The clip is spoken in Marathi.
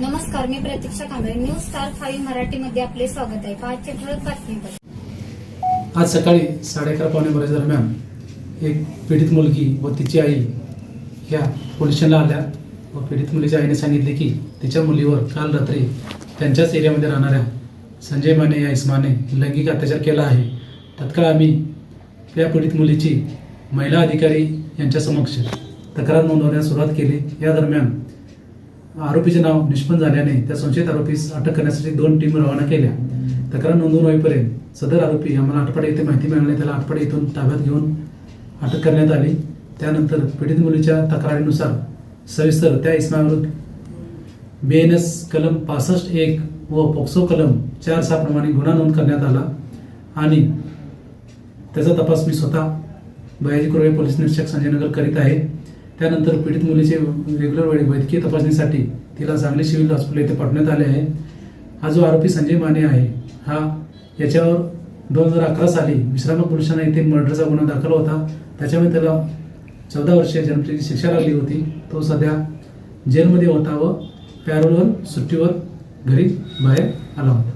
नमस्कार मी Prateeksha Kamble. News star five मराठीमध्ये आपले स्वागत आहे. पाचशे ठळक बातमीपत्र आज सकाळी साडे अकरा पावणे बारा दरम्यान एक पीडित मुलगी व तिची आई ह्या पोलीस आल्या व पीडित मुलीच्या आईने सांगितले की तिच्या मुलीवर काल रात्री त्यांच्याच एरियामध्ये राहणाऱ्या संजय माने या इस्माने लैंगिक अत्याचार केला आहे. तत्काळ आम्ही या पीडित मुलीची महिला अधिकारी यांच्या समक्ष तक्रार नोंदवण्यास सुरुवात केली. या दरम्यान आरोपीचे नाव निष्पन्न झाल्याने त्या संशयित आरोपीस अटक करण्यासाठी दोन टीम रवाना केल्या. तक्रार नोंदवून होईपर्यंत सदर आरोपी आम्हाला आटपाडी येथे माहिती मिळाली त्याला आटपाडी येथून ताब्यात घेऊन अटक करण्यात आली. त्यानंतर पीडित मुलीच्या तक्रारीनुसार सविस्तर त्या इस्माविरुद्ध बी एन एस कलम पासष्ट एक व पोक्सो कलम चार सहा प्रमाणे गुन्हा नोंद करण्यात आला आणि त्याचा तपास मी स्वतः बयाजी कुरवे पोलीस निरीक्षक संजयनगर करीत आहे. त्यानंतर पीडित मुलीचे रेग्युलर वेळी वैद्यकीय तपासणीसाठी तिला सांगली सिव्हिल हॉस्पिटल येथे पाठवण्यात आले आहे. हा जो आरोपी संजय माने आहे हा याच्यावर दोन हजार अकरा साली विश्रामक पुरुषांना येथे मर्डरचा गुन्हा दाखल होता. त्याच्यामुळे त्याला चौदा वर्षे जन्मठेची शिक्षा लागली होती. तो सध्या जेलमध्ये होता व पॅरोलवर सुट्टीवर घरी बाहेर आला होता.